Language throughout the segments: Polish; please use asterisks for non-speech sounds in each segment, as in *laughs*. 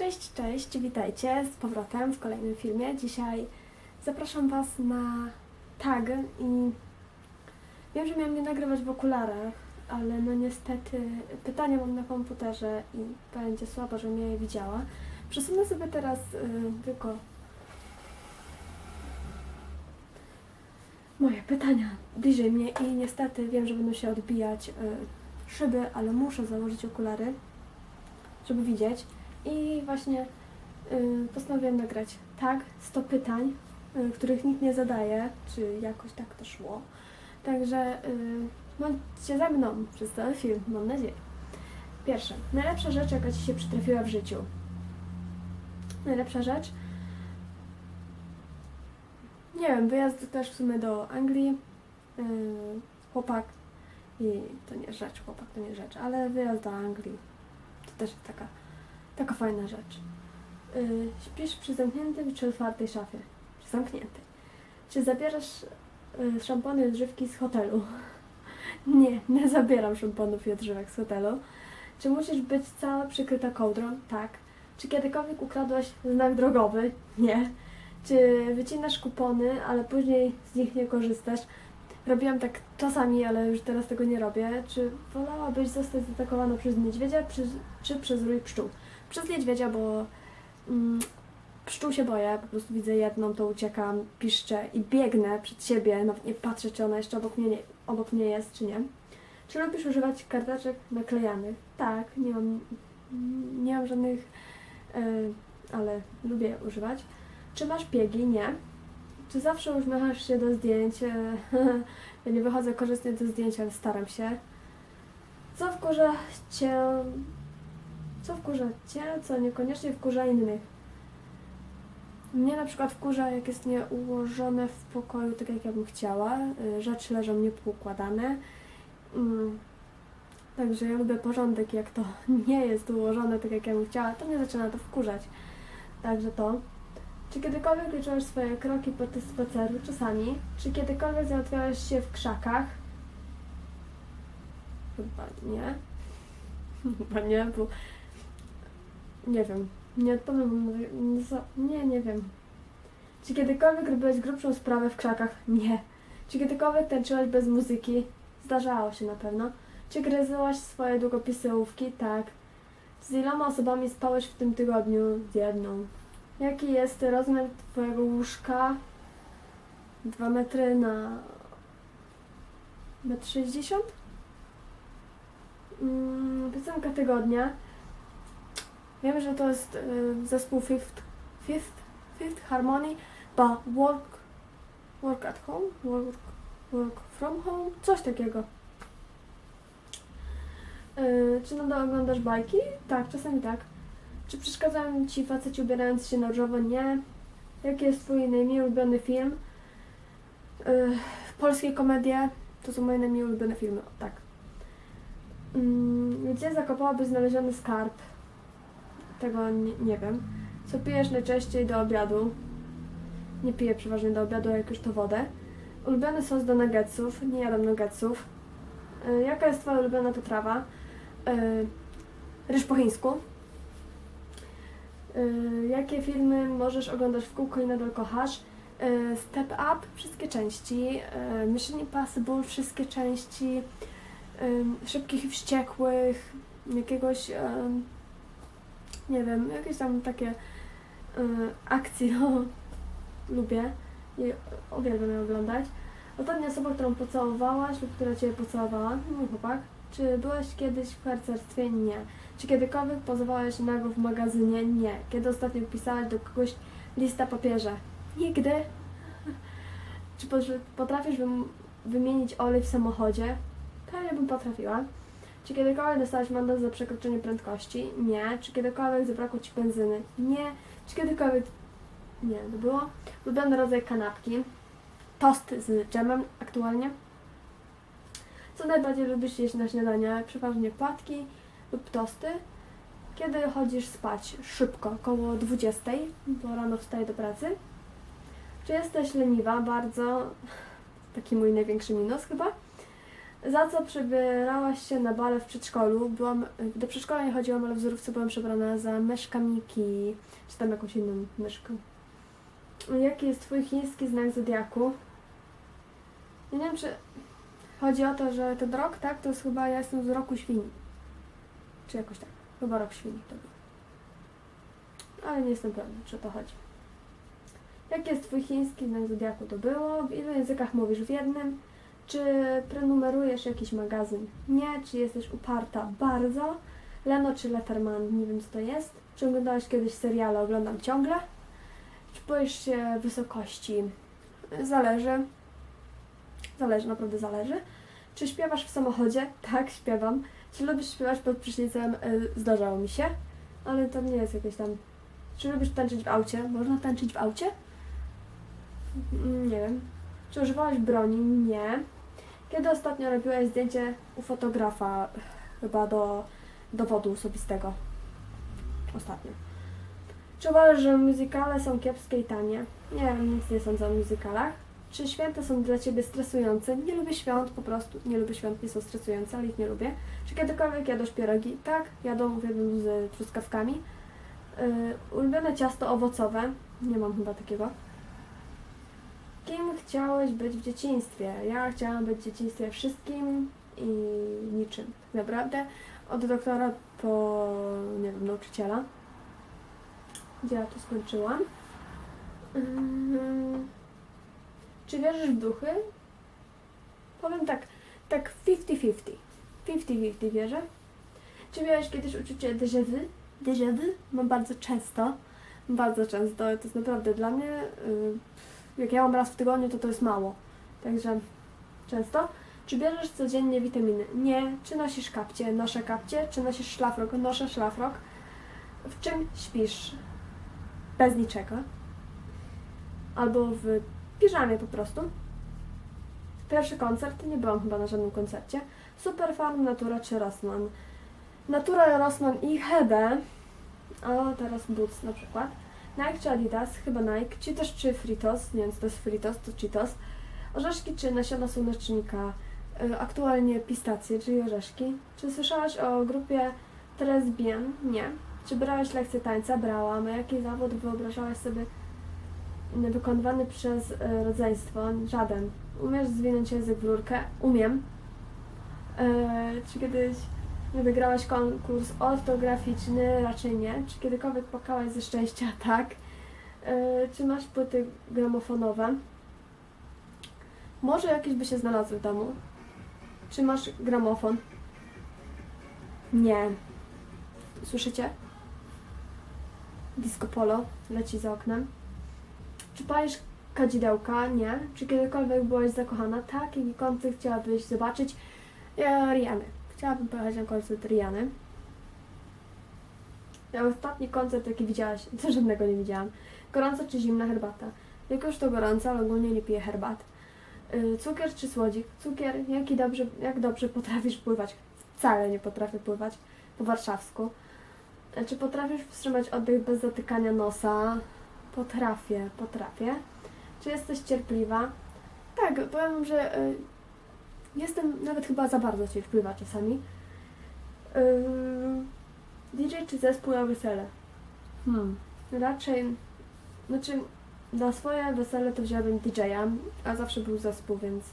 Cześć, cześć, witajcie z powrotem w kolejnym filmie. Dzisiaj zapraszam Was na tag i wiem, że miałam nie nagrywać w okularach, ale no niestety pytania mam na komputerze i będzie słabo, żebym je widziała. Przesunę sobie teraz y, tylko moje pytania bliżej mnie i niestety wiem, że będą się odbijać y, szyby, ale muszę założyć okulary, żeby widzieć. I właśnie y, postanowiłam nagrać tak 100 pytań, y, których nikt nie zadaje, czy jakoś tak to szło. Także y, bądźcie ze mną przez cały film, mam nadzieję. Pierwsze, najlepsza rzecz, jaka Ci się przytrafiła w życiu. Najlepsza rzecz? Nie wiem, wyjazd też w sumie do Anglii. Yy, chłopak i to nie rzecz, chłopak to nie rzecz, ale wyjazd do Anglii to też taka, taka fajna rzecz. Yy, śpisz przy zamkniętym czy otwartej szafie? Przy zamkniętej. Czy zabierasz yy, szampony i odżywki z hotelu? *laughs* Nie, nie zabieram szamponów i odżywek z hotelu. Czy musisz być cała przykryta kołdrą? Tak. Czy kiedykolwiek ukradłaś znak drogowy? Nie. Czy wycinasz kupony, ale później z nich nie korzystasz? Robiłam tak czasami, ale już teraz tego nie robię. Czy wolałabyś zostać zaatakowana przez niedźwiedzia, czy, czy przez rój pszczół? Przez niedźwiedzia, bo mm, pszczół się boję, po prostu widzę jedną, to uciekam, piszczę i biegnę przed siebie, nawet nie patrzę, czy ona jeszcze obok mnie, nie, obok mnie jest, czy nie. Czy lubisz używać karteczek naklejanych? Tak, nie mam, nie mam żadnych, y, ale lubię używać. Czy masz piegi? Nie. Czy zawsze uśmiechasz się do zdjęć? E, *laughs* ja nie wychodzę korzystnie do zdjęć, ale staram się. Co wkurza cię? Co wkurza cię, co niekoniecznie wkurza innych? Mnie na przykład wkurza, jak jest nieułożone w pokoju tak, jak ja bym chciała. Y, Rzeczy leżą niepoukładane. Mm. Także ja lubię porządek, jak to *laughs* nie jest ułożone tak, jak ja bym chciała, to mnie zaczyna to wkurzać. Także to. Czy kiedykolwiek liczyłeś swoje kroki podczas spaceru? Czasami. Czy kiedykolwiek załatwiałeś się w krzakach? Chyba nie. *laughs* Chyba nie, bo nie wiem. Nie odpowiem. za- Nie, nie wiem. Czy kiedykolwiek robiłeś grubszą sprawę w krzakach? Nie. Czy kiedykolwiek tańczyłaś bez muzyki? Zdarzało się na pewno. Czy gryzłaś swoje długopisy ołówki? Tak. Z iloma osobami spałeś w tym tygodniu? Z jedną. Jaki jest rozmiar Twojego łóżka? 2 metry na metr 60? Mm, piosenka tygodnia. Wiem, że to jest y, zespół Fifth, Fifth, Fifth Harmony, bo work, work at home, work, work from home, coś takiego. Y, czy nadal oglądasz bajki? Tak, czasami tak. Czy przeszkadzają Ci faceci ubierając się na różowo? Nie. Jaki jest Twój najmniej ulubiony film? Yy, polskie komedie to są moje najmniej ulubione filmy, tak. Yy, gdzie zakopałabyś znaleziony skarb? Tego nie, nie wiem. Co pijesz najczęściej do obiadu? Nie piję przeważnie do obiadu, jak już to wodę. Ulubiony sos do nuggetsów? Nie jadam nuggetsów. Yy, jaka jest Twoja ulubiona potrawa? Yy, ryż po chińsku. Y, jakie filmy możesz oglądać w kółko i nadal kochasz? Step Up, wszystkie części, y, Mission Impossible, wszystkie części, Szybkich i Wściekłych, jakiegoś, nie wiem, jakieś tam takie y, akcje, *laughs* no, lubię i uwielbiam je oglądać. Ostatnia osoba, którą pocałowałaś lub która Cię pocałowała, mój chłopak. Czy byłeś kiedyś w harcerstwie? Nie. Czy kiedykolwiek pozowałeś nago w magazynie? Nie. Kiedy ostatnio pisałeś do kogoś lista papieża? Nigdy. *laughs* Czy pot- potrafisz wym- wymienić olej w samochodzie? Pewnie bym potrafiła. Czy kiedykolwiek dostałeś mandat za przekroczenie prędkości? Nie. Czy kiedykolwiek zabrakło Ci benzyny? Nie. Czy kiedykolwiek... Nie, to było. Ulubiony rodzaj kanapki. Tost z dżemem aktualnie. Co najbardziej lubisz jeść na śniadanie? Przeważnie płatki lub tosty. Kiedy chodzisz spać? Szybko, około 20, bo rano wstaję do pracy. Czy jesteś leniwa? Bardzo. Taki mój największy minus chyba. Za co przebierałaś się na bale w przedszkolu? Byłam, do przedszkola nie chodziłam, ale w wzorówce byłam przebrana za myszka Miki, czy tam jakąś inną myszkę. Jaki jest twój chiński znak zodiaku? Nie wiem, czy chodzi o to, że ten rok, tak? To jest chyba, ja jestem z roku świni. Czy jakoś tak. Chyba rok świni to był. Ale nie jestem pewna, czy o to chodzi. Jaki jest twój chiński znak zodiaku? To było. W ilu językach mówisz? W jednym. Czy prenumerujesz jakiś magazyn? Nie. Czy jesteś uparta? Bardzo. Leno czy Letterman? Nie wiem co to jest. Czy oglądałaś kiedyś seriale? Oglądam ciągle. Czy boisz się wysokości? Zależy. Zależy, naprawdę zależy. Czy śpiewasz w samochodzie? *laughs* Tak, śpiewam. Czy lubisz śpiewać pod prysznicem? Y, Zdarzało mi się. Ale to nie jest jakieś tam... Czy lubisz tańczyć w aucie? Można tańczyć w aucie? Mm, Nie wiem. Czy używałeś broni? Nie. Kiedy ostatnio robiłeś zdjęcie u fotografa? Chyba do dowodu osobistego. Ostatnio. Czy uważasz, że muzykale są kiepskie i tanie? Nie wiem, nic nie sądzę o muzykalach. Czy święta są dla Ciebie stresujące? Nie lubię świąt, po prostu. Nie lubię świąt, nie są stresujące, ale ich nie lubię. Czy kiedykolwiek jadłeś pierogi? Tak, jadą, uwielbiam z truskawkami. Yy, ulubione ciasto owocowe? Nie mam chyba takiego. Kim chciałeś być w dzieciństwie? Ja chciałam być w dzieciństwie wszystkim i niczym. Tak naprawdę od doktora po, nie wiem, nauczyciela. Gdzie ja to skończyłam? Mm, Czy wierzysz w duchy? Powiem tak, tak 50-50. 50-50 wierzę. Czy miałeś kiedyś uczucie déjà vu? Mam bardzo często. Bardzo często. To jest naprawdę dla mnie... y, jak ja mam raz w tygodniu, to to jest mało. Także często. Czy bierzesz codziennie witaminy? Nie. Czy nosisz kapcie? Noszę kapcie. Czy nosisz szlafrok? Noszę szlafrok. W czym śpisz? Bez niczego. Albo w piżamie po prostu. Pierwszy koncert, nie byłam chyba na żadnym koncercie. Superfarm, Natura czy Rossmann. Natura, Rossmann i Hebe. O, teraz Boots na przykład. Nike czy Adidas? Chyba Nike. Cheetos czy Fritos? Nie wiem, co to jest Fritos, to Cheetos. Orzeszki czy nasiona słonecznika? Y, Aktualnie pistacje, czyli orzeszki. Czy słyszałaś o grupie Tres Bien? Nie. Czy brałeś lekcje tańca? Brałam. A jaki zawód wyobrażałaś sobie wykonywany przez y, rodzeństwo? Żaden. Umiesz zwinąć język w rurkę? Umiem. Y, Czy kiedyś wygrałaś konkurs ortograficzny? Raczej nie. Czy kiedykolwiek płakałaś ze szczęścia? *laughs* Tak. Y, Czy masz płyty gramofonowe? Może jakieś by się znalazły w domu. Czy masz gramofon? Nie. Słyszycie? Disco polo leci za oknem. Czy palisz kadzidełka? Nie. Czy kiedykolwiek byłaś zakochana? Tak. Jaki koncert chciałabyś zobaczyć? Ja, Riany. Chciałabym pojechać na koncert Riany. Ja ostatni koncert, jaki widziałaś, *laughs* to żadnego nie widziałam. Gorąca czy zimna herbata? Jak już to gorąca, ale ogólnie nie piję herbat. Y, Cukier czy słodzik? Cukier, jaki dobrze, jak dobrze potrafisz pływać? Wcale nie potrafię pływać po warszawsku. Y, Czy potrafisz wstrzymać oddech bez zatykania nosa? Potrafię, potrafię. Czy jesteś cierpliwa? Tak, powiem, że y, jestem nawet chyba za bardzo cierpliwa czasami. Y, DJ czy zespół na wesele? Hmm, raczej, znaczy na swoje wesele to wzięłabym DJ-a, a zawsze był zespół, więc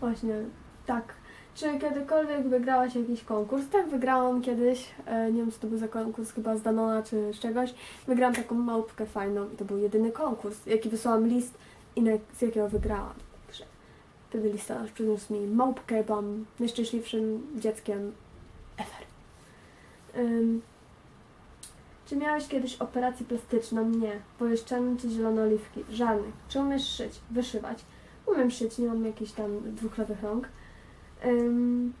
właśnie tak. Czy kiedykolwiek wygrałaś jakiś konkurs? Tak, wygrałam kiedyś. E, nie wiem, co to był za konkurs, chyba z Danona czy z czegoś. Wygrałam taką małpkę fajną i to był jedyny konkurs, jaki wysłałam list i na, z jakiego wygrałam. Wtedy listonosz przyniósł mi małpkę, byłam najszczęśliwszym dzieckiem ever. Ym, czy miałeś kiedyś operację plastyczną? Nie. Pojeżdżane czy zielone oliwki? Żadnych. Czy umiesz szyć? Wyszywać? Umiem szyć, nie mam jakichś tam dwuklewych rąk. Ym,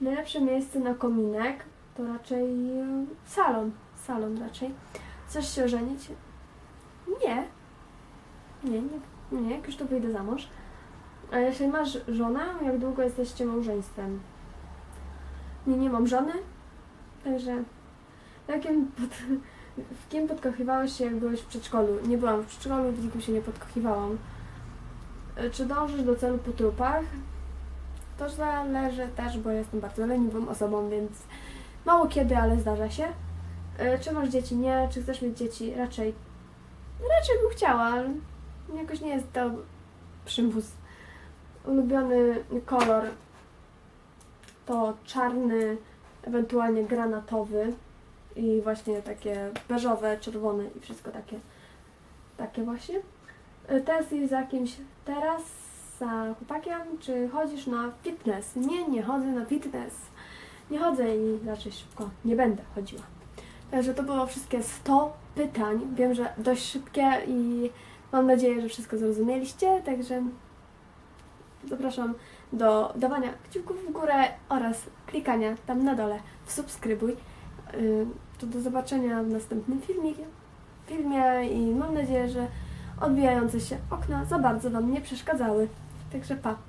najlepsze miejsce na kominek to raczej y, salon. Salon raczej. Chcesz się ożenić? Nie. Nie, nie, nie. Jak już to wyjdę za mąż. A jeśli masz żonę, jak długo jesteście małżeństwem? Nie, nie mam żony. Także Jakim pod... W kim podkochiwałeś się, jak byłeś w przedszkolu? Nie byłam w przedszkolu, w nikim się nie podkochiwałam. Y, Czy dążysz do celu po trupach? To zależy też, bo jestem bardzo leniwą osobą, więc mało kiedy, ale zdarza się. Y, Czy masz dzieci? Nie. Czy chcesz mieć dzieci? Raczej. Raczej bym chciała, ale jakoś nie jest to przymus. Ulubiony kolor to czarny, ewentualnie granatowy i właśnie takie beżowe, czerwone i wszystko takie, takie właśnie. Y, Test jest z jakimś teraz za chłopakiem, czy chodzisz na fitness? Nie, nie chodzę na fitness. Nie chodzę i raczej szybko nie będę chodziła. Także to było wszystkie 100 pytań. Wiem, że dość szybkie i mam nadzieję, że wszystko zrozumieliście, także zapraszam do dawania kciuków w górę oraz klikania tam na dole w subskrybuj. Y, To do zobaczenia w następnym filmiku, filmie i mam nadzieję, że odbijające się okna za bardzo Wam nie przeszkadzały. Także pa!